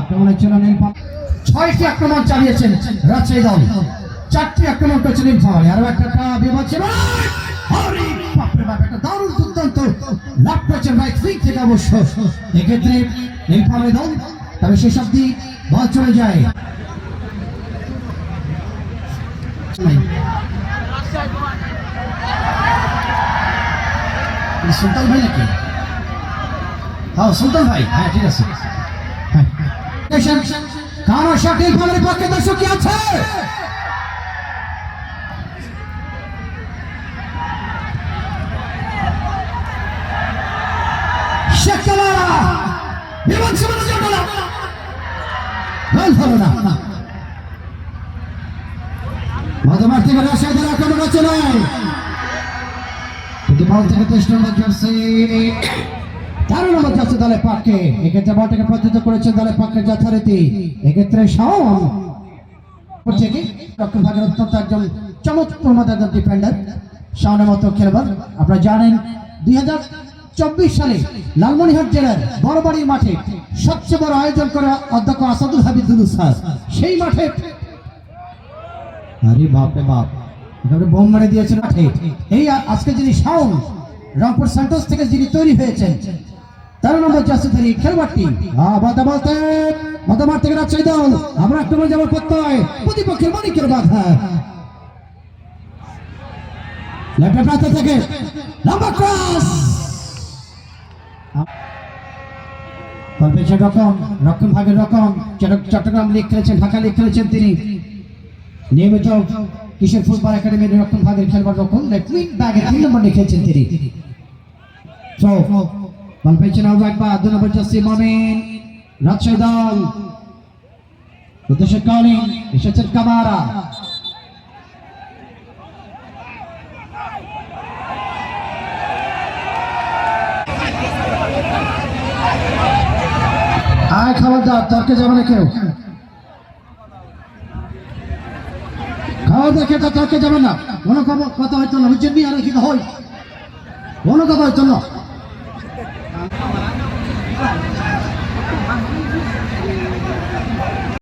আক্রমণের জন্য নীলফামারী ছয়টি আক্রমণ চালিয়েছেন রাজশাহী দল। চারটি আক্রমণ করেছে নীলফামারী আরও একটা বিপদ ছিল দারুণ দুর্দান্ত লাভ করেছেন রাইট উইং থেকে অবশ্য। এক্ষেত্রে নীলফামারী দল তবে শেষ অব্দি বল চলে যায়। সুলতান ভাই নাকি? হ্যাঁ সুলতান ভাই। হ্যাঁ ঠিক আছে। কারও শাকিল ভাবের পক্ষে দর্শক কি আছে? মধ্যমাঠ থেকে রাশিয়াদের আক্রমণ হচ্ছে নয় কিন্তু বল থেকে নম্বর জার্সি। তেরো নম্বর জার্সি দলের পক্ষে এক্ষেত্রে বলটাকে প্রতিহত করেছেন দলের পক্ষে যথারীতি। এক্ষেত্রে করছে কি? ভাগের অত্যন্ত একজন চমৎকার ডিফেন্ডার মতো খেলোয়াড়। আপনারা জানেন, দুই চব্বিশ সালে লালমনিরহাট জেলার বড়বাড়ির মাঠে সবচেয়ে বড় আয়োজন করে অধ্যক্ষ আসাদুল হাবিদুল সেই মাঠে আরে বাপ একেবারে বোম মেরে দিয়েছেন মাঠে। এই আজকে যিনি শাওন, রংপুর সেন্টার্স থেকে যিনি তৈরি হয়েছেন তেরো নম্বর জার্সি ধরি খেলোয়াড়টি। বলতে বলতে মতামার থেকে রাজশাহী দল। আমরা আক্রমণ যেমন করতে হয় প্রতিপক্ষের মালিকের বাধা। থেকে, লম্বা ক্রস। রকম রকম ভাগের রকম চট্টগ্রাম লিগ খেলেছেন, ঢাকা লিগ খেলেছেন তিনি। নিয়মিত কিশোর ফুটবল একাডেমির রক্ষণ ভাগের খেলবার রকম তিন নম্বর নিয়ে খেলছেন তিনি। তো বল পেয়েছেন আবু একবার দু নম্বর জাসি মমিন, রাজশাহী দল। উদ্দেশ্যে কলিং, এসেছেন কামারা। আয় খাবারদার তর্কে যাবে না কেউ। খাওয়া দেখে তো তর্কে যাবে না। কোনো খবর কথা হয়তো না, বুঝছেন? আর কি হয়? কোনো কথা হয়তো না।